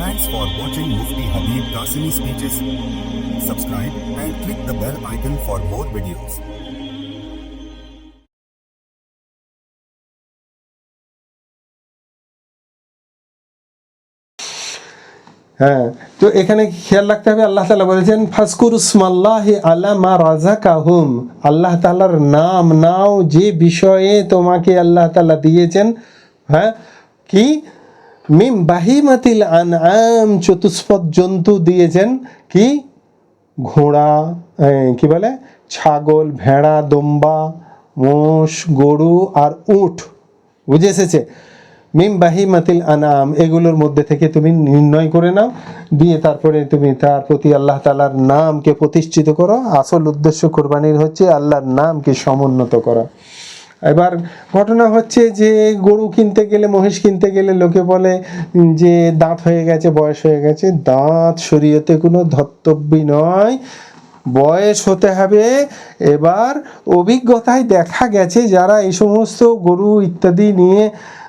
Thanks for watching Mufti Habib Qasimi speeches. Subscribe and click the bell icon for more videos. হ্যাঁ তো এখানে খেয়াল রাখতে হবে আল্লাহ তালা বলেছেন ফাসকুর উসমাল্লাহ আল্লাহ মা রাজা কাহুম আল্লাহ তালার নাম নাও যে বিষয়ে তোমাকে আল্লাহ তালা দিয়েছেন হ্যাঁ কি মিম বাহিমাতিল আনআম, চতুষ্পদ জন্তু দিয়েছেন কি? ঘোড়া কি বলে? ছাগল, ভেড়া, দম্বা, মোষ, গরু আর উট। বুঝে এসেছে? মিম বাহিমাতিল আনাম এগুলোর মধ্যে থেকে তুমি নির্ণয় করে নাও, দিয়ে তারপরে তুমি তার প্রতি আল্লাহ তালার নামকে প্রতিষ্ঠিত করো। আসল উদ্দেশ্য কোরবানির হচ্ছে আল্লাহর নামকে সমুন্নত করা। এবার ঘটনা হচ্ছে যে গরু কিনতে গেলে, মহিষ কিনতে গেলে লোকে বলে যে দাঁত হয়ে গেছে, বয়স হয়ে গেছে। দাঁত শরীয়তে কোনো ধর্তব্যই নয়। বয়স হতে হবে। এবার অভিজ্ঞতায় দেখা গেছে যারা এই সমস্ত গরু ইত্যাদি নিয়ে,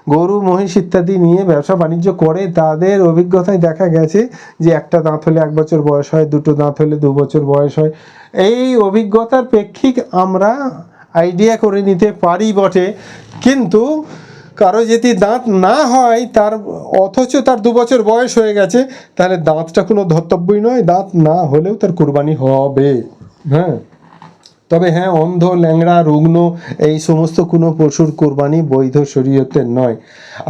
গরু, মহিষ ইত্যাদি নিয়ে ব্যবসা বাণিজ্য করে, তাদের অভিজ্ঞতায় দেখা গেছে যে একটা দাঁত হলে এক বছর বয়স হয়, দুটো দাঁত হলে দু বছর বয়স হয়। এই অভিজ্ঞতার প্রেক্ষিক আমরা আইডিয়া করে নিতে পারি বটে। কিন্তু কারও যদি দাঁত না হয়, তার অথচ তার দু বছর বয়স হয়ে গেছে, তাহলে দাঁতটা কোনো ধর্তব্যই নয়, দাঁত না হলেও তার কোরবানি হবে। হ্যাঁ। তবে হ্যাঁ অন্ধ, ল্যাংড়া, রুগ্ন, এই সমস্ত কোনো পশুর কোরবানি বৈধ শরীয়তের নয়।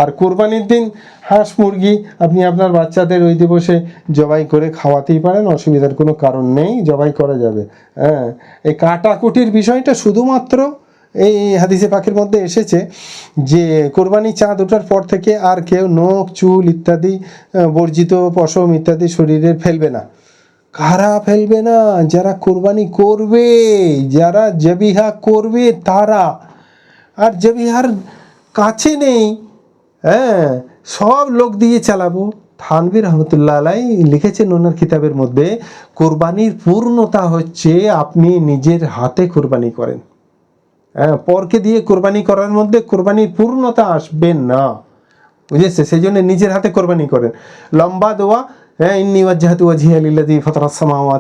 আর কোরবানির দিন হাঁস, মুরগি আপনি আপনার বাচ্চাদের ওই দিবসে জবাই করে খাওয়াতেই পারেন, অসুবিধার কোনো কারণ নেই, জবাই করা যাবে। হ্যাঁ এই কাটাকুটির বিষয়টা শুধুমাত্র এই হাদিসে পাখির মধ্যে এসেছে যে কোরবানি চাঁদ ওঠার পর থেকে আর কেউ নখ, চুল ইত্যাদি বর্জিত পশম ইত্যাদি শরীরে ফেলবে না। কারা ফেলবে না? যারা কোরবানি করবে, যারা জবিহা করবে, তারা। আর জবিহার কাছে নেই হ্যাঁ? সব লোক দিয়ে চালাবো। থানবির রহমতুল্লাহ আলাই লিখেছেন ওনার কিতাবের মধ্যে, কোরবানির পূর্ণতা হচ্ছে আপনি নিজের হাতে কোরবানি করেন। হ্যাঁ পরকে দিয়ে কোরবানি করার মধ্যে কোরবানির পূর্ণতা আসবে না। বুঝেছে? সেই জন্য নিজের হাতে কোরবানি করেন। লম্বা দোয়া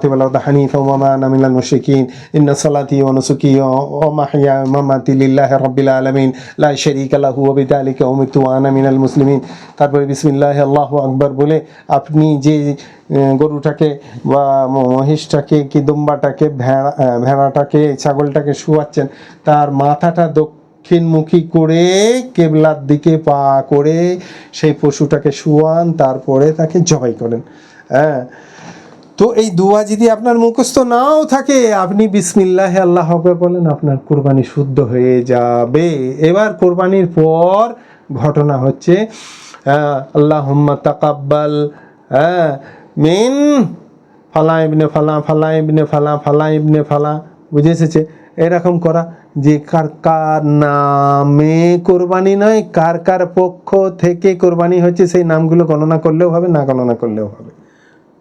ওয়াল আরদা হানিফা ওয়া মা আনা মিনাল মুশরিকিন। ইন্না সালাতি ওয়া নুসুকি ওয়া মাহইয়া ওয়া মামাতি লিল্লাহি রাব্বিল আলামিন। লা শারীকা লাহু ওয়া বিযালিকা উমিরতু ওয়া আনা মুসলিমিন। তারপরে বিসমিল্লাহি, আল্লাহু আকবার বলে আপনি যে গরুটাকে বা মহিষটাকে কি দুম্বাটাকে, ভেড়া ভেড়াটাকে, ছাগলটাকে শুয়াচ্ছেন, তার মাথাটা দক্ষিণমুখী করে কেবলার দিকে পা করে সেই পশুটাকে শুয়ান, তারপরে তাকে জবাই করেন। হ্যাঁ। তো এই দোয়া যদি আপনার মুখস্থ নাও থাকে, আপনি বিসমিল্লাহ আল্লাহ আকবার বলেন, আপনার কোরবানি শুদ্ধ হয়ে যাবে। এবার কোরবানির পর ঘটনা হচ্ছে আল্লাহ তাকাব্বাল হ্যাঁ মেন ফালা ইবনে ফালা ফালা ইবনে ফালা ফালা ইবনে ফালা, বুঝে এসেছে? এরকম করা। যে কার কার নামে কোরবানি নয়, কার কার পক্ষ থেকে কোরবানি হচ্ছে সেই নামগুলো গণনা করলেও হবে, না গণনা করলেও হবে।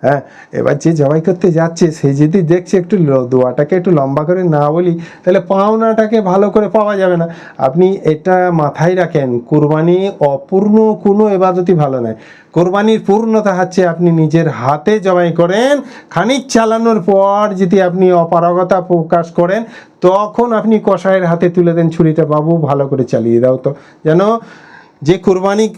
হ্যাঁ? এবার যে জবাই করতে যাচ্ছে, সে যদি দেখছে একটু দোয়াটাকে একটু লম্বা করে না বলি, তাহলে পাওনাটাকে ভালো করে পাওয়া যাবে না। আপনি এটা মাথায় রাখেন, কোরবানি অপূর্ণ কোনো এবাদতই ভালো নয়। কোরবানির পূর্ণতা হচ্ছে আপনি নিজের হাতে জবাই করেন, খানিক চালানোর পর যদি আপনি অপারগতা প্রকাশ করেন, তখন আপনি কষায়ের হাতে তুলে দেন ছুরিটা, বাবু, ভালো করে চালিয়ে দাও তো। যেন যে কোরবানি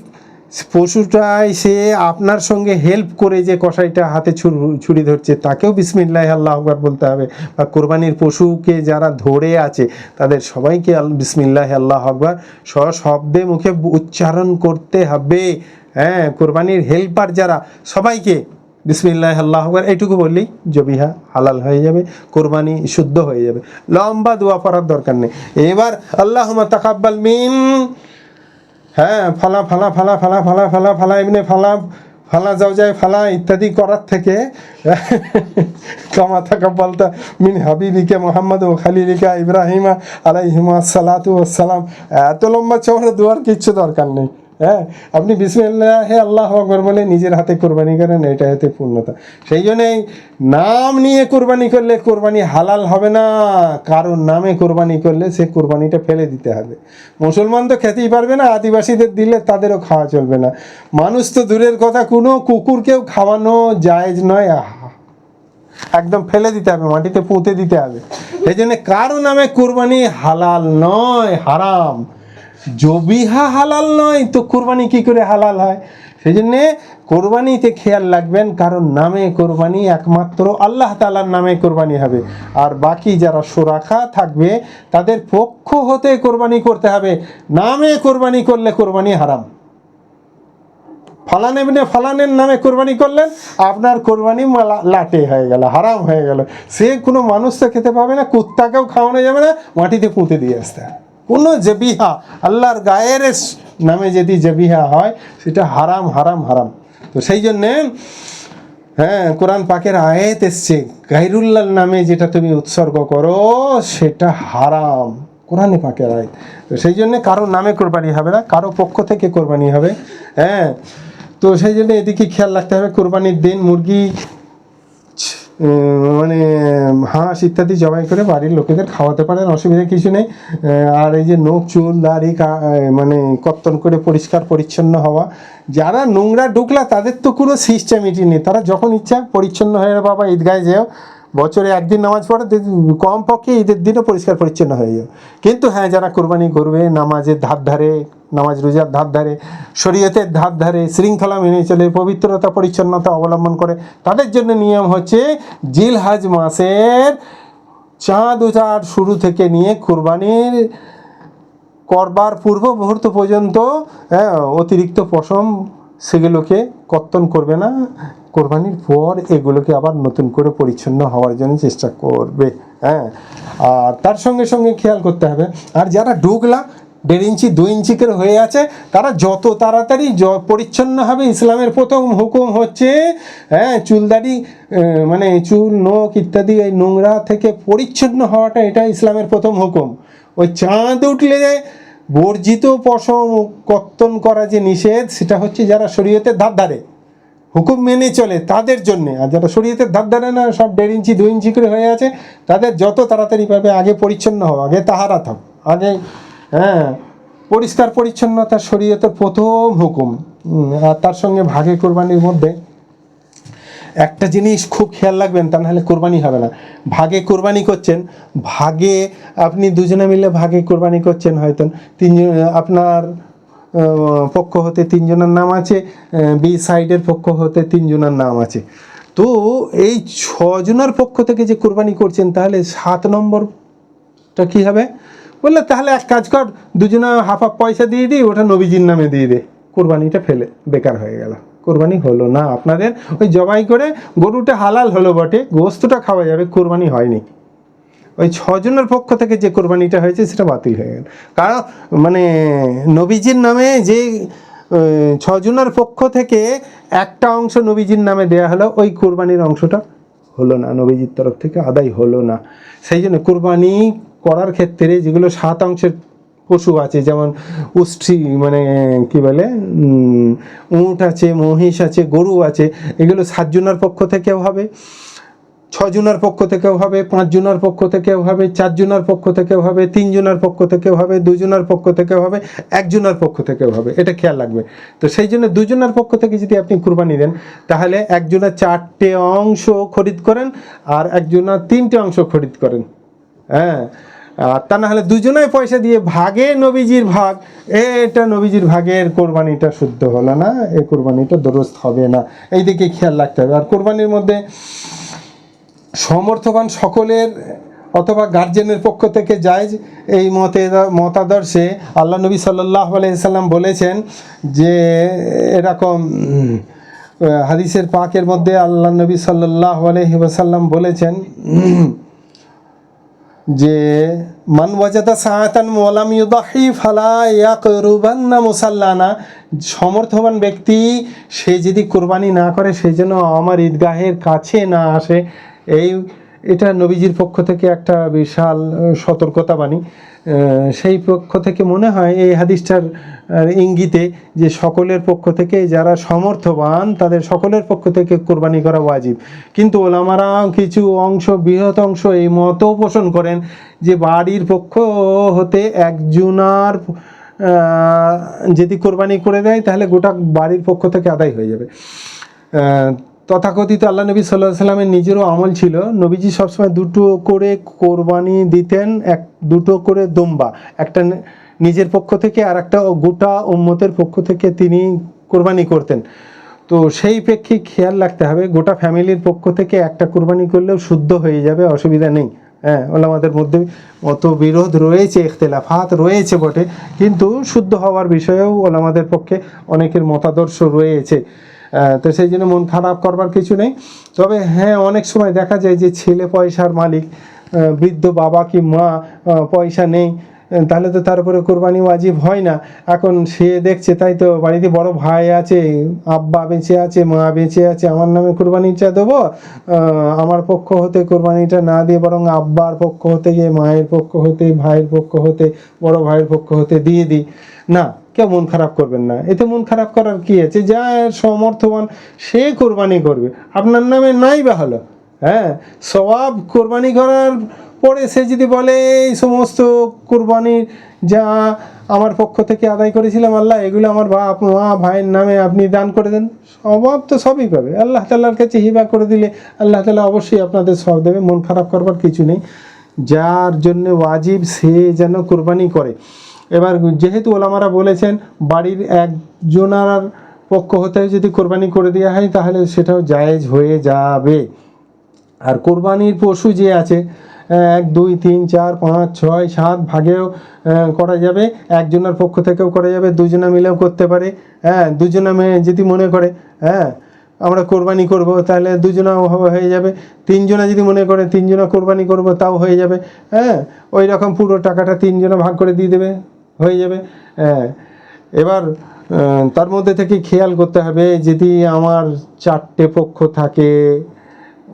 পশুটাই সে আপনার সঙ্গে হেল্প করে যে কষাইটা হাতে ছুর- ধরছে, তাকেও বিসমিল্লাহ আল্লাহ আকবার বলতে হবে। বা কোরবানির পশুকে যারা ধরে আছে, তাদের সবাইকে বিসমিল্লাহ আল্লাহ আকবার সশব্দে মুখে উচ্চারণ করতে হবে। হ্যাঁ কোরবানির হেল্পার যারা, সবাইকে বিসমিল্লাহ আল্লাহ আকবার এইটুকু বললেই জবিহা হালাল হয়ে যাবে, কোরবানি শুদ্ধ হয়ে যাবে। লম্বা দোয়া পড়ার দরকার নেই। এবার আল্লাহ তাকাব্বাল মিন হ্যাঁ ফালা ফালা ফালা ফালা ফালা ফালা ফালা, এমনি ফালা ফালা, যাও যায় ফালা, ইত্যাদি করার থেকে কামা থাকা বলতা মিন হাবিবিকে মোহাম্মদ ও খালিলিকা ইব্রাহিমা আলাইহিমা সালাতু আসসালাম এত লম্বা চওড়া দুয়ার কিচ্ছু দরকার নেই। হ্যাঁ আপনি বিসমিল্লাহ, হে আল্লাহ আকবর বলে নিজের হাতে কোরবানি করেন, এটা হতে পূর্ণতা। সেই জন্যই নাম নিয়ে কোরবানি করলে কোরবানি হালাল হবে না কারণ নামে কোরবানি করলে সে কোরবানিটা ফেলে দিতে হবে। মুসলমান তো খেতেই পারবে না, আদিবাসীদের দিলে তাদেরও খাওয়া চলবে না। মানুষ তো দূরের কথা, কোনো কুকুরকেও খাওয়ানো জায়েজ নয়। একদম ফেলে দিতে হবে, মাটিতে পুঁতে দিতে হবে। এই জন্য কারও নামে কোরবানি হালাল নয়, হারাম। জবিহা হালাল নয়, তো কোরবানি কি করে হালাল হয়? সেই জন্যে কোরবানিতে খেয়াল রাখবেন, কারণ নামে কোরবানি একমাত্র আল্লাহ তালার নামে কোরবানি হবে। আর বাকি যারা সুরাখা থাকবে, তাদের পক্ষ হতে কোরবানি করতে হবে। নামে কোরবানি করলে কোরবানি হারাম। ফলানে বিনে ফলানের নামে কোরবানি করলেন, আপনার কোরবানি লাটে হয়ে গেল, হারাম হয়ে গেল। সে কোনো মানুষ তো খেতে পাবে না, কুত্তাকেও খাওয়ানো যাবে না, মাটিতে পুঁতে দিয়ে আসতে। কোনো জবিহা আল্লাহর গায়ের নামে যদি জবিহা হয়, সেটা হারাম হারাম হারাম। তো সেই জন্যে হ্যাঁ কোরআন পাকের আয়েত এসছে, গাইরুল্লাহ নামে যেটা তুমি উৎসর্গ করো, সেটা হারাম। কোরআনে পাকের আয়াত। তো সেই জন্য কারও নামে কোরবানি হবে না, কারও পক্ষ থেকে কোরবানি হবে। হ্যাঁ তো সেই জন্য এদিকে খেয়াল রাখতে হবে, কোরবানির দিন মুরগি মানে হাঁস ইত্যাদি জবাই করে বাড়ির লোকেদের খাওয়াতে পারেন, অসুবিধা কিছু নেই। আর এই যে নখ, চুল, দাড়ি মানে কর্তন করে পরিষ্কার, পরিচ্ছন্ন হওয়া, যারা নোংরা ঢুকলা তাদের তো কোনো সিস্টেমিটি নেই। তারা যখন ইচ্ছা, পরিচ্ছন্ন হয়ে, বাবা ঈদগায় যেও। বছরে একদিন নামাজ পড়ে দে- কম পক্ষে ঈদের দিনও পরিষ্কার পরিচ্ছন্ন হয়ে যাও কিন্তু হ্যাঁ যারা কোরবানি করবে নামাজের ধার ধারে নামাজ রোজার ধার ধারে শরীয়তের ধার ধারে শৃঙ্খলা মেনে চলে পবিত্রতা পরিচ্ছন্নতা অবলম্বন করে তাদের জন্য নিয়ম হচ্ছে জিলহাজ মাসের চাঁদ ওঠার শুরু থেকে নিয়ে কোরবানির করবার পূর্ব মুহূর্ত পর্যন্ত হ্যাঁ, অতিরিক্ত পশম সেগুলোকে কর্তন করবে না। কোরবানির পর এগুলোকে আবার নতুন করে পরিচ্ছন্ন হওয়ার জন্য চেষ্টা করবে। হ্যাঁ আর তার সঙ্গে সঙ্গে খেয়াল করতে হবে, আর যারা ডুগলা, দেড় ইঞ্চি, দুই ইঞ্চি করে হয়ে আছে, তারা যত তাড়াতাড়ি পরিচ্ছন্ন হবে, ইসলামের প্রথম হুকুম হচ্ছে হ্যাঁ চুলদাড়ি মানে চুল, নখ ইত্যাদি, এই নোংরা থেকে পরিচ্ছন্ন হওয়াটা এটা ইসলামের প্রথম হুকুম। ওই চাঁদ উঠলে বর্জিত পশম কর্তন করা যে নিষেধ, সেটা হচ্ছে যারা শরীয়তের ধার ধারে। হুকুম মেনে চলে তাদের জন্য। আর যারা শরীয়তের ধার ধারে না, সব দেড় ইঞ্চি, দুই ইঞ্চি করে হয়ে আছে, তাদের যত তাড়াতাড়ি পাবে, আগে পরিচ্ছন্ন হও, আগে তাহারা থাক আগে হ্যাঁ পরিষ্কার পরিচ্ছন্নতা শরীয়তের প্রথম হুকুম। আর তার সঙ্গে ভাগে কোরবানির মধ্যে একটা জিনিস খুব খেয়াল রাখবেন, তা নাহলে কোরবানি হবে না। ভাগে কোরবানি করছেন, ভাগে আপনি দুজনে মিলে ভাগে কোরবানি করছেন হয়তো। তিনজন, আপনার পক্ষ হতে তিনজনের নাম আছে বি সাইডের পক্ষ হতে তিনজনের নাম আছে। তো এই ছজনের পক্ষ থেকে যে কোরবানি করছেন, তাহলে সাত নম্বরটা কী হবে? বললে তাহলে এক কাজ কর, দুজনে হাফ হাফ পয়সা দিয়ে দিই, ওটা নবীজির নামে দিয়ে দে। কোরবানিটা ফেলে, বেকার হয়ে গেল। কোরবানি হলো না। আপনাদের ওই জবাই করে গরুটা হালাল হলো বটে, গোস্তটা খাওয়া যাবে, কোরবানি হয়নি। ওই ছজনের পক্ষ থেকে যে কোরবানিটা হয়েছে, সেটা বাতিল হয়ে গেল। কারণ মানে নবীজির নামে যে ছজনের পক্ষ থেকে একটা অংশ নবীজির নামে দেয়া হলো, ওই কোরবানির অংশটা হলো না। নবীজির তরফ থেকে আদায় হলো না। সেই জন্য কোরবানি করার ক্ষেত্রে যেগুলো সাত অংশের পশু আছে, যেমন উষ্ঠি মানে কি বলে উঁট আছে, মহিষ আছে, গরু আছে, এগুলো সাতজনের পক্ষ থেকেও হবে, ছজনের পক্ষ থেকেও হবে, পাঁচজনের পক্ষ থেকেও হবে, চারজনের পক্ষ থেকেও হবে, তিনজনের পক্ষ থেকেও হবে, দুজনের পক্ষ থেকেও হবে, একজনের পক্ষ থেকেও হবে, এটা খেয়াল রাখবে। তো সেই জন্য দুজনের পক্ষ থেকে যদি আপনি কুরবানি দেন, তাহলে একজনের চারটে অংশ খরিদ করেন আর একজনের তিনটে অংশ খরিদ করেন। হ্যাঁ তা না হলে দুজনায় পয়সা দিয়ে ভাগে নবীজির ভাগ। এটা নবীজির ভাগের কোরবানিটা শুদ্ধ হলো না এই কোরবানিটা দুরস্ত হবে না। এই দিকে খেয়াল রাখতে হবে। আর কোরবানির মধ্যে সমর্থবান সকলের অথবা গার্জেনের পক্ষ থেকে যায় এই মতে মতাদর্শে আল্লাহ নবী সাল্লাহ আলাইসাল্লাম বলেছেন যে, এরকম হাদিসের পাকের মধ্যে আল্লাহ নবী সাল্লাহ আলহি ওসাল্লাম বলেছেন যে, মান সাহাতান মোলাম ইউদাহি ফালা ইয়াক রুবান্না মুসাল্লানা। সমর্থবান ব্যক্তি, সে যদি কোরবানি না করে সেই জন্য আমার ঈদগাহের কাছে না আসে। এই, এটা নবীজির পক্ষ থেকে একটা বিশাল সতর্কতা বাণী সেই পক্ষ থেকে মনে হয় এই হাদিসটার ইঙ্গিতে যে সকলের পক্ষ থেকে যারা সমর্থবান, তাদের সকলের পক্ষ থেকে কোরবানি করা ওয়াজিব। কিন্তু ওলামারা কিছু অংশ, বৃহৎ অংশ এই মতও পোষণ করেন যে বাড়ির পক্ষ হতে একজনার যদি কোরবানি করে দেয়, তাহলে গোটা বাড়ির পক্ষ থেকে আদায় হয়ে যাবে। তথাকথিত আল্লাহ নবী সাল্লাহ সাল্লামের নিজেরও আমল ছিল, নবীজি সবসময় দুটো করে কোরবানি দিতেন, এক, দুটো করে দম্বা। একটা নিজের পক্ষ থেকে আর একটা গোটা উম্মতের পক্ষ থেকে তিনি কোরবানি করতেন। তো সেই প্রেক্ষে খেয়াল রাখতে হবে, গোটা ফ্যামিলির পক্ষ থেকে একটা কোরবানি করলেও শুদ্ধ হয়ে যাবে, অসুবিধা নেই। হ্যাঁ ওলামাদের মধ্যে অত বিরোধ রয়েছে, ইখতলাফাত রয়েছে বটে, কিন্তু শুদ্ধ হওয়ার বিষয়েও ওলামাদের পক্ষে অনেকের মতাদর্শ রয়েছে। তো সেই জন্য মন খারাপ করবার কিছু নেই। তবে হ্যাঁ অনেক সময় দেখা যায় যে ছেলে পয়সার মালিক বৃদ্ধ বাবা কি মা পয়সা নেই তাহলে তো তার উপরে কোরবানি ওয়াজিব হয় না। এখন সে দেখছে, তাই তো বাড়িতে বড় ভাই আছে, আব্বা বেঁচে আছে, মা বেঁচে আছে, আমার নামে কোরবানিটা দেবো আমার পক্ষ হতে কোরবানিটা না দিয়ে বরং আব্বার পক্ষ হতে গিয়ে, মায়ের পক্ষ হতে, ভাইয়ের পক্ষ হতে, বড় ভাইয়ের পক্ষ হতে দিয়ে দিই। না, কেউ মন খারাপ করবেন না। এতে মন খারাপ করার কি আছে? যা সমর্থবান, সে কোরবানি করবে। আপনার নামে নাই বা হলো হ্যাঁ? সবাব কোরবানি করার পরে সে যদি বলে, এই সমস্ত কোরবানির যা আমার পক্ষ থেকে আদায় করেছিলাম, আল্লাহ, এগুলো আমার বাপ, মা, ভাইয়ের নামে আপনি দান করে দেন। স্বভাব তো সবই পাবে। আল্লাহ তাল্লাহর কাছে হিবা করে দিলে আল্লাহ তালা অবশ্যই আপনাদের সব দেবে, মন খারাপ করবার কিছু নেই। যার জন্য ওয়াজিব সে যেন কোরবানি করে। এবার যেহেতু ওলামারা বলেছেন, বাড়ির একজনার পক্ষ হতে যদি কোরবানি করে দেওয়া হয়, তাহলে সেটাও জায়েজ হয়ে যাবে। আর কোরবানির পশু যে আছে এক, দুই, তিন, চার, পাঁচ, ছয়, সাত ভাগেও করা যাবে। একজনের পক্ষ থেকেও করা যাবে, দুজনে মিলেও করতে পারে। হ্যাঁ দুজনে মেয়ে যদি মনে করে হ্যাঁ আমরা কোরবানি করব, তাহলে দুজনা হয়ে যাবে। তিনজনা যদি মনে করে, তিনজনা কোরবানি করব, তাও হয়ে যাবে। হ্যাঁ ওই রকম পুরো টাকাটা তিনজনা ভাগ করে দিয়ে দেবে, হয়ে যাবে। হ্যাঁ এবার তার মধ্যে থেকে খেয়াল করতে হবে, যদি আমার চারটে পক্ষ থাকে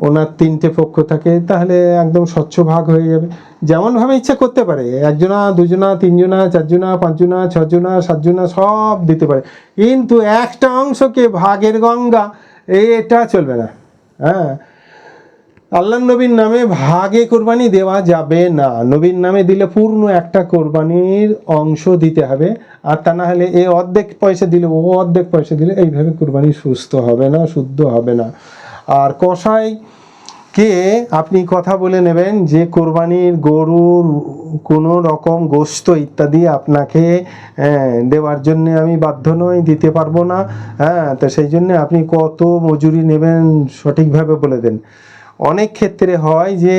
ওনার তিনটে পক্ষ থাকে, তাহলে একদম স্বচ্ছ ভাগ হয়ে যাবে। যেমনভাবে ইচ্ছা করতে পারে, একজনা, দুজনা, তিনজনা, চারজনা, পাঁচজনা, ছজনা, সাতজনা, সব দিতে পারে। কিন্তু একটা অংশকে ভাগের গঙ্গা, এটা চলবে না। হ্যাঁ। আল্লাহ নবীর নামে ভাগে কোরবানি দেওয়া যাবে না। নবীর নামে দিলে পূর্ণ একটা কোরবানির অংশ দিতে হবে। আর তা না হলে এ অর্ধেক পয়সা দিলে ও অর্ধেক পয়সা দিলে এইভাবে কোরবানি সুস্থ হবে না, শুদ্ধ হবে না। আর কষাই কে আপনি কথা বলে নেবেন যে কোরবানির গরুর কোনো রকম গোস্ত ইত্যাদি আপনাকে হ্যাঁ, দেওয়ার জন্য আমি বাধ্য নই দিতে পারব না হ্যাঁ তো সেই জন্য আপনি কত মজুরি নেবেন সঠিকভাবে বলে দেন। অনেক ক্ষেত্রে হয় যে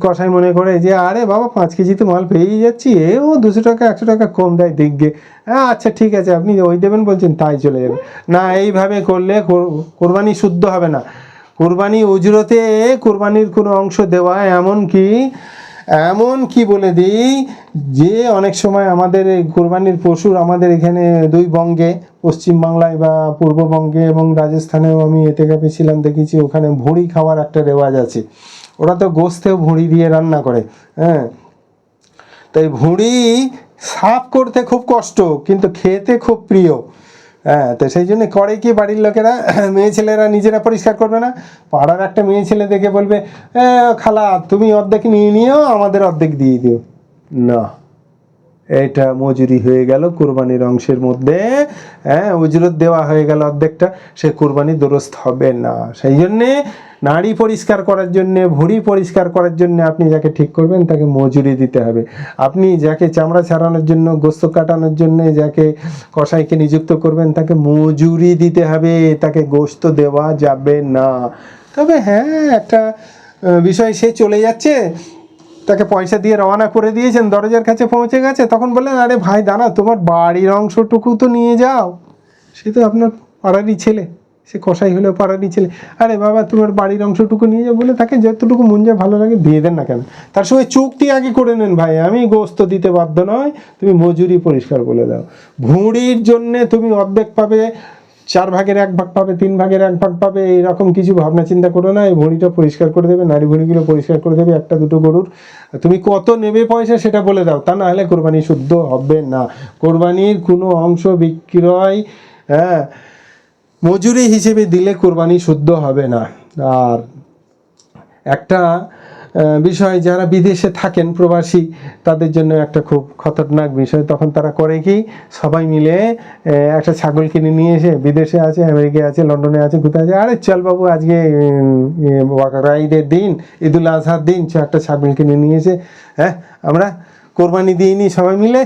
কষাই মনে করে যে আরে বাবা পাঁচ কেজি তো মাল পেয়েই যাচ্ছি এ ও দুশো টাকা একশো টাকা কম দেয় দেখবে হ্যাঁ আচ্ছা ঠিক আছে আপনি ওই দেবেন বলছেন তাই চলে যাবে। না এইভাবে করলে কোরবানি শুদ্ধ হবে না। কোরবানি উজরতে কোরবানির কোনো অংশ দেওয়া এমন কি? এমন কি বলে দিই যে অনেক সময় আমাদের এই কোরবানির পশুর আমাদের এখানে দুই বঙ্গে, পশ্চিমবাংলায় বা পূর্ববঙ্গে এবং রাজস্থানেও আমি এতে কাপে ছিলাম দেখেছি, ওখানে ভুঁড়ি খাওয়ার একটা রেওয়াজ আছে। ওরা তো গোস্তেও ভুঁড়ি দিয়ে রান্না করে হ্যাঁ? তাই ভুঁড়ি সাফ করতে খুব কষ্ট, কিন্তু খেতে খুব প্রিয়। হ্যাঁ তো সেই জন্য করে কি বাড়ির লোকেরা মেয়ে ছেলেরা নিজেরা পরিষ্কার করবে না? পাড়ার একটা মেয়ে ছেলে দেখে বলবে "এ, খালা তুমি অর্ধেক নিয়ে নিও আমাদের অর্ধেক দিয়ে দিও। না। এটা মজুরি হয়ে গেল, কোরবানির অংশের মধ্যে হ্যাঁ উজরত দেওয়া হয়ে গেল অর্ধেকটা, সে কোরবানি দুরস্ত হবে না। সেই জন্যে নাড়ি পরিষ্কার করার জন্যে, ভুঁড়ি পরিষ্কার করার জন্য আপনি যাকে ঠিক করবেন তাকে মজুরি দিতে হবে। আপনি যাকে চামড়া ছাড়ানোর জন্য, গোস্ত কাটানোর জন্য যাকে কসাইকে নিযুক্ত করবেন, তাকে মজুরি দিতে হবে, তাকে গোস্ত দেওয়া যাবে না। তবে হ্যাঁ একটা বিষয় সে চলে যাচ্ছে তাকে পয়সা দিয়ে রওনা করে দিয়েছেন, দরজার কাছে পৌঁছে গেছে। তখন বললেন, আরে ভাই, দাঁড়া, তোমার বাড়ির অংশটুকু তো নিয়ে যাও। সে তো আপনার পাড়ারই ছেলে, সে কষাই হলেও পাড়ারই ছেলে। আরে বাবা, তোমার বাড়ির অংশটুকু নিয়ে যাও বলে তাকে যতটুকু মন যায় ভালো লাগে দিয়ে দেন না কেন? তার সঙ্গে চুক্তি আগে করে নেন ভাই, আমি গোস্ত দিতে বাধ্য নয়, তুমি মজুরি পরিষ্কার বলে দাও। ভুঁড়ির জন্যে তুমি অর্ধেক পাবে চার ভাগের এক ভাগ পাবে, তিন ভাগের এক ভাগ পাবে, এইরকম কিছু ভাবনা চিন্তা করো না, এই ভুঁড়িটা পরিষ্কার করে দেবে, নারী ভুঁড়িগুলো পরিষ্কার করে দেবে, একটা দুটো গরুর। তুমি কত নেবে পয়সা সেটা বলে দাও, তা না হলে কোরবানি শুদ্ধ হবে না। কোরবানির কোনো অংশ বিক্রয় হ্যাঁ মজুরি হিসেবে দিলে কোরবানি শুদ্ধ হবে না। আর একটা বিষয়, যারা বিদেশে থাকেন প্রবাসী, তাদের জন্য একটা খুব খতরনাক বিষয়। তখন তারা করে কি? সবাই মিলে একটা ছাগল কিনে নিয়ে এসে বিদেশে আছে, আমেরিকায় আছে, লন্ডনে আছে, কোথায় আছে? আরে চল বাবু, আজকে ঈদের দিন, ঈদুল আজহার দিন চ একটা ছাগল কিনে নিয়ে এসে হ্যাঁ আমরা কোরবানি দিয়ে নিই সবাই মিলে,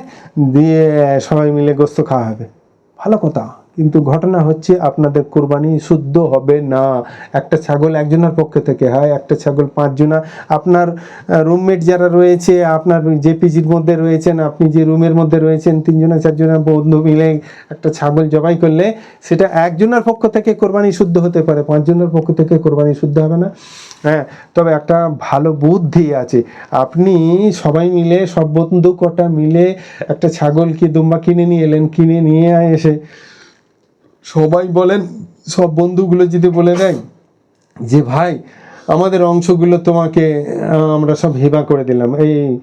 দিয়ে সবাই মিলে গোস্ত খাওয়া হবে। ভালো কথা। কিন্তু ঘটনা হচ্ছে আপনাদের কোরবানি শুদ্ধ হবে না। একটা ছাগল একজনের পক্ষ থেকে হয়, একটা ছাগল পাঁচজনা। আপনার রুমমেট যারা রয়েছে, আপনার যে পিজির মধ্যে রয়েছেন, আপনি যে রুমের মধ্যে রয়েছেন, তিনজনা, চারজনা বন্ধু মিলে একটা ছাগল জবাই করলে সেটা একজনের পক্ষ থেকে কোরবানি শুদ্ধ হতে পারে, পাঁচজনের পক্ষ থেকে কোরবানি শুদ্ধ হবে না। হ্যাঁ তবে একটা ভালো বুদ্ধি আছে। আপনি সবাই মিলে, সব বন্ধু কটা মিলে একটা ছাগল কি দুম্বা কিনে নিয়ে এলেন, কিনে নিয়ে এসে সবাই বলেন, সব বন্ধুগুলো যদি বলে দেয় যে, ভাই, আমাদের অংশগুলো তোমাকে আমরা সব হেবা করে দিলাম। এই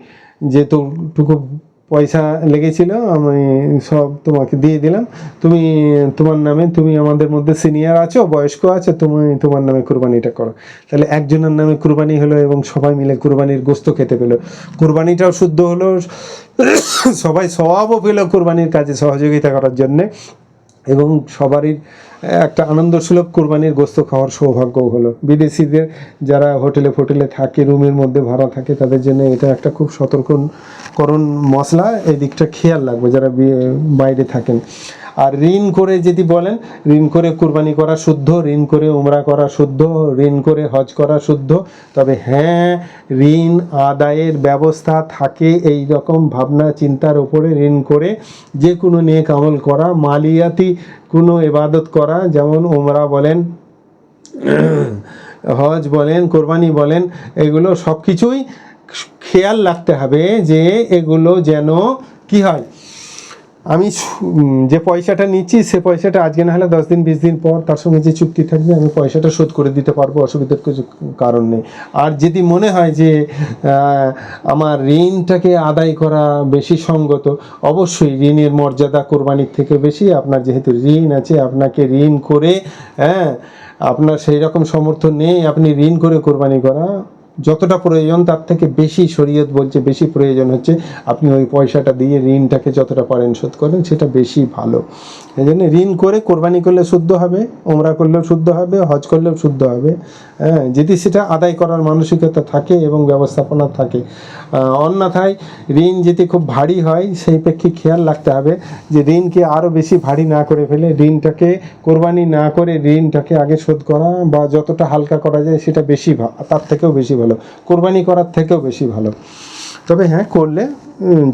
যে তোটুকু পয়সা লেগেছিল, আমি সব তোমাকে দিয়ে দিলাম। তুমি, তোমার নামে, তুমি আমাদের মধ্যে সিনিয়র আছো, বয়স্ক আছো, তুমি তোমার নামে কুরবানিটা করো। তাহলে একজনের নামে কুরবানি হলো এবং সবাই মিলে কুরবানির গোস্ত খেতে পেল। কুরবানিটাও শুদ্ধ হলো। সবাই স্বভাবও পেল কুরবানির কাজে সহযোগিতা করার জন্যে। এবং সবারই একটা আনন্দ সুলভ কোরবানির গোস্ত খাওয়ার সৌভাগ্য হলো। বিদেশিদের যারা হোটেলে ফোটেলে থাকে, রুমের মধ্যে ভাড়া থাকে, তাদের জন্য এটা একটা খুব সতর্ককরণ মশলা। এই দিকটা খেয়াল লাগবে যারা বাইরে থাকেন। আর ঋণ করে যদি বলেন, ঋণ করে কোরবানি করা শুদ্ধ, ঋণ করে উমরা করা শুদ্ধ, ঋণ করে হজ করা শুদ্ধ, তবে হ্যাঁ ঋণ আদায়ের ব্যবস্থা থাকে এই রকম ভাবনা চিন্তার উপরে ঋণ করে যে কোনো নেক আমল করা, মালিয়াতি কোনো এবাদত করা, যেমন উমরা বলেন, হজ বলেন, কোরবানি বলেন, এগুলো সব কিছুই খেয়াল রাখতে হবে যে এগুলো যেন কি হয় আমি যে পয়সাটা নিচ্ছি, সে পয়সাটা আজকে না হলে দশ দিন, বিশ দিন পর তার সঙ্গে যে চুক্তি থাকবে, আমি পয়সাটা শোধ করে দিতে পারব, অসুবিধার কিছু কারণ নেই। আর যদি মনে হয় যে আমার ঋণটাকে আদায় করা বেশি সঙ্গত, অবশ্যই ঋণের মর্যাদা কোরবানির থেকে বেশি। আপনার যেহেতু ঋণ আছে, আপনাকে ঋণ করে হ্যাঁ আপনার সেই রকম সমর্থন নেই, আপনি ঋণ করে কোরবানি করা যতটা প্রয়োজন, তার থেকে বেশি শরীয়ত বলছে, বেশি প্রয়োজন হচ্ছে। আপনি ওই পয়সাটা দিয়ে ঋণটাকে যতটা পারেন শোধ করেন, সেটা বেশি ভালো। এই জন্য ঋণ করে কোরবানি করলে শুদ্ধ হবে ওমরা করলেও শুদ্ধ হবে, হজ করলেও শুদ্ধ হবে। হ্যাঁ যদি সেটা আদায় করার মানসিকতা থাকে এবং ব্যবস্থাপনা থাকে। অন্যথায় ঋণ যদি খুব ভারী হয়, সেই প্রেক্ষে খেয়াল রাখতে হবে যে ঋণকে আরও বেশি ভারী না করে ফেলে, ঋণটাকে কোরবানি না করে ঋণটাকে আগে শোধ করা বা যতটা হালকা করা যায় সেটা বেশি তার থেকেও বেশি ভালো। কোরবানি করার থেকেও বেশি ভালো। তবে হ্যাঁ করলে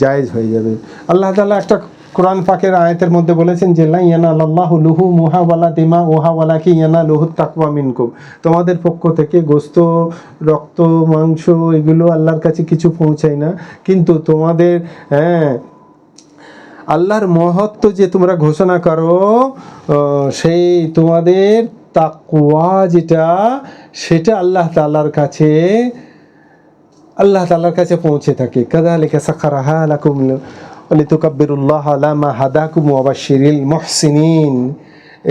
জায়েজ হয়ে যাবে। আল্লাহ তাআলা একটা কোরআন পাকের আয়াতের মধ্যে বলেছেন যে ইয়ানা আল্লাহ লুহু মুহা ওয়ালা দিমা ওহা ওয়ালা কি ইয়ানা লুহু তাকওয়া মিনকুম। তোমাদের পক্ষ থেকে গোস্ত, রক্ত, মাংস এগুলো আল্লাহর কাছে কিছু পৌঁছায় না। কিন্তু তোমাদের হ্যাঁ আল্লাহর মহত্ব যে তোমরা ঘোষণা করো সেই তোমাদের তাকওয়া যেটা, সেটা আল্লাহ তাআলার কাছে, আল্লাহ তাআলার কাছে পৌঁছে থাকে। কাদা কাযালিকা সাখারাহা লাকুম লিতুকাব্বিরুল্লাহ আলা মা হাদাকুম ওয়া বাশশিরিল মুহসিনিন।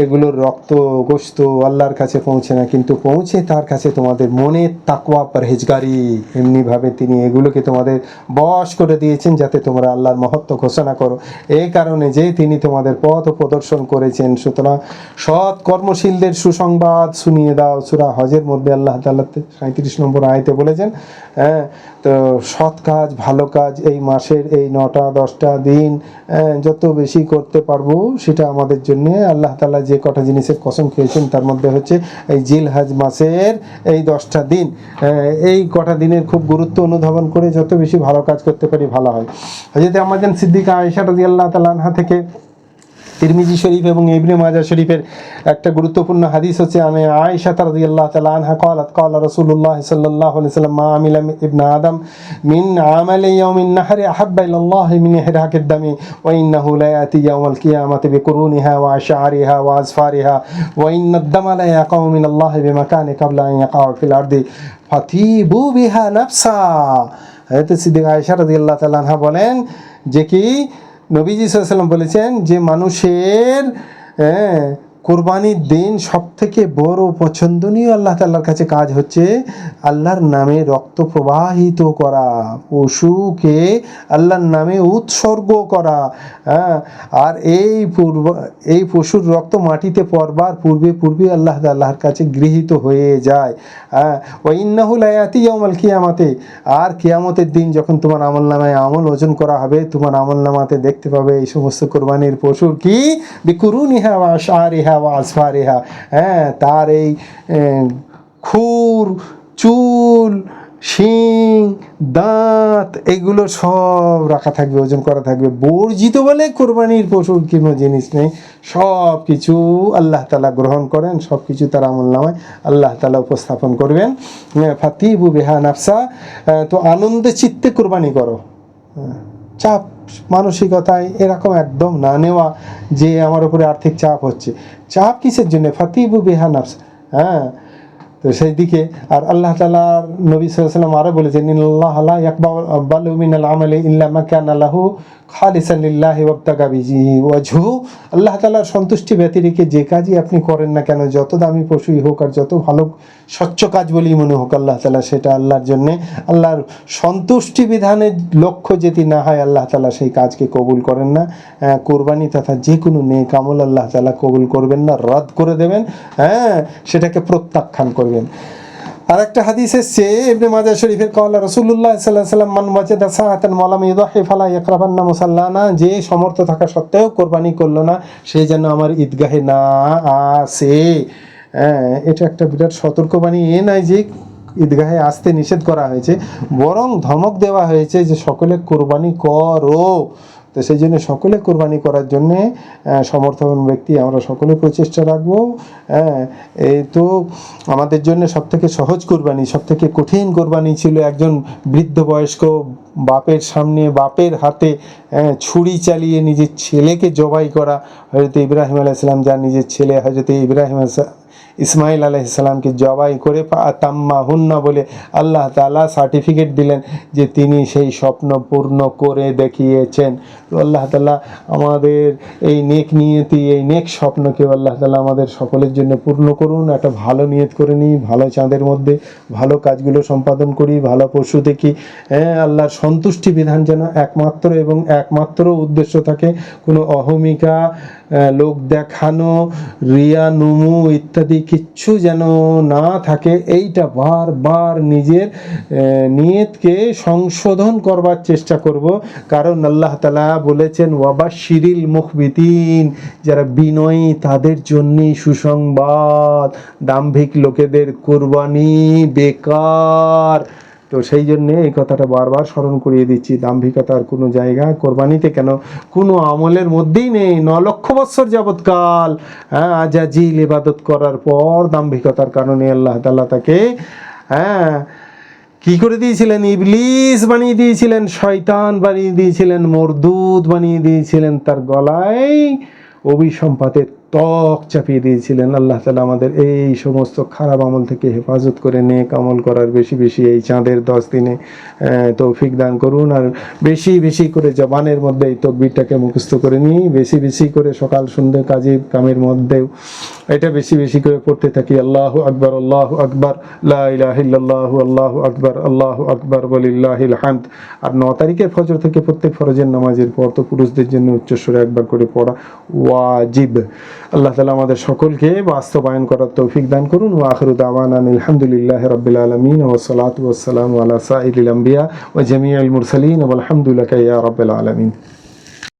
এগুলোর রক্ত গোস্ত আল্লাহর কাছে পৌঁছে না, কিন্তু পৌঁছে তার কাছে তোমাদের মনের তাকওয়া পরহেজগারি। এমনিভাবে তিনি এগুলোকে তোমাদের বশ করে দিয়েছেন যাতে তোমরা আল্লাহর মহত্ব ঘোষণা করো। এই কারণে যে তিনি তোমাদের পথ প্রদর্শন করেছেন, সুতরাং সৎ কর্মশীলদের সুসংবাদ শুনিয়ে দাও। সুরা হজের মধ্যে আল্লাহ তাল্লাহ সাঁত্রিশ নম্বর আয়তে বলেছেন হ্যাঁ তো সৎ কাজ, ভালো কাজ এই মাসের এই নটা, দশটা দিন যত বেশি করতে পারব সেটা আমাদের জন্য আল্লাহ তালা যে কটা জিনিসের কসম খেয়েছেন তার মধ্যে হচ্ছে এই জিল হাজ মাসের এই দশটা দিন। এই কটা দিনের খুব গুরুত্ব অনুধাবন করে যত বেশি ভালো কাজ করতে পারি ভালো হয়। যদি আমাদের সিদ্দিকা আয়েশা রাদিয়াল্লাহু তাআলা আনহা থেকে তিরমিজি শরীফ এবং ইবনে মাজা শরীফের একটা গুরুত্বপূর্ণ হাদিস হচ্ছে, আমি আয়েশা তারদি আল্লাহ তালা আনহা কলাত কলা রসুল্লাহ সাল্লাহ সাল্লাম, মা আমিলা ইবন আদম মিন আমালে ইয়াউমিন নাহারে আহাব্বা ইলাল্লাহ মিন ইহরাকের দামি, ওয়া ইন্নাহু লা ইয়াতি ইয়াউমাল কিয়ামাতি বিকুরুনিহা ওয়া আশআরিহা ওয়া আজফারিহা, ওয়া ইন্না আদ-দামা লা ইয়াকাউ মিন আল্লাহ বিমাকানি ক্বাবলা আন ইয়াকাউ ফিল আরদি, ফাতিবু বিহা নাফসা। এতে সিদ্দিক আয়েশা রাদিয়াল্লাহু তাআলা আনহা বলেন যে কি নবীজি সাল্লাম বলেছেন যে মানুষের হ্যাঁ, কোরবানির দিন সব থেকে বড় পছন্দনীয় আল্লাহ তাল্লার কাছে কাজ হচ্ছে আল্লাহর নামে রক্ত প্রবাহিত করা, পশুকে আল্লাহর নামে উৎসর্গ করা হ্যাঁ? আর এই পূর্ব, এই পশুর রক্ত মাটিতে পড়বার পূর্বে পূর্বে আল্লাহ আল্লাহর কাছে গৃহীত হয়ে যায় হ্যাঁ? ওইন্নাহুল আয়াতি ইয়ামাল কিয়ামাতে, আর কিয়ামতের দিন যখন তোমার আমল নামায় আমল ওজন করা হবে, তোমার আমল নামাতে দেখতে পাবে এই সমস্ত কোরবানির পশুর কি? বিকুরুনিহা ওয়া আশআরিহা। ওয়া আসফারিহা। হ্যাঁ তার এই খুর চুল শিং দাঁত এগুলো সব রাখা থাকবে ওজন করা থাকবে। বর্জিত বলে কোরবানির পশুর কোনো জিনিস নেই। সব কিছু আল্লাহ তালা গ্রহণ করেন সব কিছু তার আমল নামায়। আল্লাহ তালা উপস্থাপন করবেন। ফাতিবু বেহা নাফসা। তো আনন্দে চিত্তে কোরবানি করো। হ্যাঁ, চাপ মানসিকতায় এরকম একদম না নেওয়া যে আমার উপরে আর্থিক চাপ হচ্ছে। চাপ কিসের জন্য? ফাতিবু বেহা নাফস। হ্যাঁ। তো সেই দিকে আর আল্লাহ তালা নবী সাল্লাম আরও বলেছেন ইনল্লাহ আল্লাহ ইয়াকবাল আমলে ইল্লা মাকান আল্লাহু খালিসান লিল্লাহি ওয়াবতাগা বিজি ওয়াজহু আল্লাহ তাআলার সন্তুষ্টি ব্যতিরেকে যে কাজই আপনি করেন না কেন, যত দামি পশুই হোক আর যত ভালো স্বচ্ছ কাজ বলেই মনে হোক আল্লাহ তাআলা সেটা আল্লাহর জন্যে, আল্লাহর সন্তুষ্টি বিধানের লক্ষ্য যদি না হয়, আল্লাহ তাআলা সেই কাজকে কবুল করেন না। কোরবানি তথা যে কোনো নেক আমল আল্লাহ তালা কবুল করবেন না, রদ করে দেবেন। হ্যাঁ সেটাকে প্রত্যাখ্যান করবেন। আর একটা হাদিস এসছে ইবনে মাজা শরীফের কওলা রাসূলুল্লাহ সাল্লাল্লাহু আলাইহি সাল্লাম মান ওয়াজাদা সাআতান মালাম ইউদাহি ফালা ইয়াকরাবান্না মুসাল্লানা যে সমর্থ থাকা সত্ত্বেও কোরবানি করল না, সে যেন আমার ঈদগাহে না আসে। হ্যাঁ এটা একটা বিরাট সতর্কবাণী। এ নয় যে ঈদগাহে আসতে নিষেধ করা হয়েছে, বরং ধমক দেওয়া হয়েছে যে সকলে কোরবানি করো। তো সেই জন্য সকলে কোরবানি করার জন্যে সমর্থন ব্যক্তি আমরা সকলে প্রচেষ্টা রাখব। হ্যাঁ এই তো আমাদের জন্য সব থেকে সহজ কোরবানি সব থেকে কঠিন কোরবানি ছিল একজন বৃদ্ধ বয়স্ক বাপের সামনে বাপের হাতে হ্যাঁ, ছুরি চালিয়ে নিজের ছেলেকে জবাই করা হজরত ইব্রাহিম আলাইসালাম যার নিজের ছেলে হজরত ইব্রাহিম ইসমাইল আলাইসালামকে জবাই করে তাম্মা হুন্না বলে আল্লাহ তাআলা সার্টিফিকেট দিলেন যে তিনি সেই স্বপ্ন পূর্ণ করে দেখিয়েছেন। তো আল্লাহ তালা আমাদের এই নেক নিয়তি, এই নেক স্বপ্নকে আল্লাহ তালা আমাদের সকলের জন্য পূর্ণ করুন। একটা ভালো নিয়ত করে নিই, ভালো চাঁদের মধ্যে ভালো কাজগুলো সম্পাদন করি, ভালো পশু দেখি। হ্যাঁ আল্লাহর সন্তুষ্টি বিধান যেন একমাত্র এবং একমাত্র উদ্দেশ্য থাকে। কোনো অহমিকা লোক দেখানো, রিয়া, নুমু ইত্যাদি কিচ্ছু যেন না থাকে, এইটা বারবার নিজের নিয়তকে সংশোধন করবার চেষ্টা করব। কারণ আল্লাহ তালা বলেছেন ওয়াবা শিরিল মুখবিতিন যারা বিনয়ী, তাদের জন্যই সুসংবাদ। দাম্ভিক লোকেদের কোরবানি বেকার। তো সেই জন্য এই কথাটা বারবার স্মরণ করিয়ে দিচ্ছি। দাম্ভিকতার কোনো জায়গা কোরবানিতে কেন কোনো আমলের মধ্যেই নেই। ন লক্ষ বৎসর যাবৎকাল হ্যাঁ আজাজিল ইবাদত করার পর দাম্ভিকতার কারণে আল্লাহ তাআলা তাকে হ্যাঁ কি করে দিয়েছিলেন? ইবলিস বানিয়ে দিয়েছিলেন, শয়তান বানিয়ে দিয়েছিলেন মরদুদ বানিয়ে দিয়েছিলেন তার গলায় অভিসম্পাতের ত্বক চাপিয়ে দিয়েছিলেন। আল্লাহ তালা আমাদের এই সমস্ত খারাপ আমল থেকে হেফাজত করে নেক আমল করার বেশি বেশি এই চাঁদের দশ দিনে তৌফিক দান করুন। আর বেশি বেশি করে জবানের মধ্যে এই তকবিরটাকে মুখস্থ করে নিই বেশি বেশি করে সকাল সন্ধ্যে কাজে কামের মধ্যেও এটা বেশি বেশি করে পড়তে থাকি। আল্লাহ আকবর আল্লাহ আকবর লাহ আল্লাহ আকবর আল্লাহ আকবর বলিল্লাহিল হামদ। আর ন তারিখের ফজর থেকে প্রত্যেক ফরজের নামাজের পর তো পুরুষদের জন্য উচ্চস্বরে একবার করে পড়া ওয়াজিব। আল্লাহ তালা আমাদের সকলকে বাস্তবায়ন করার তৌফিক দান করুন। ও আখরু দাওয়ান আলহামদুলিল্লাহ রবিল আলমিন ওসলাত ওসালাম আলা সাইল আম্বিয়া ও জমিউল মুরসালিন। আলহামদুলিল্লাহ রবিল আলমিন।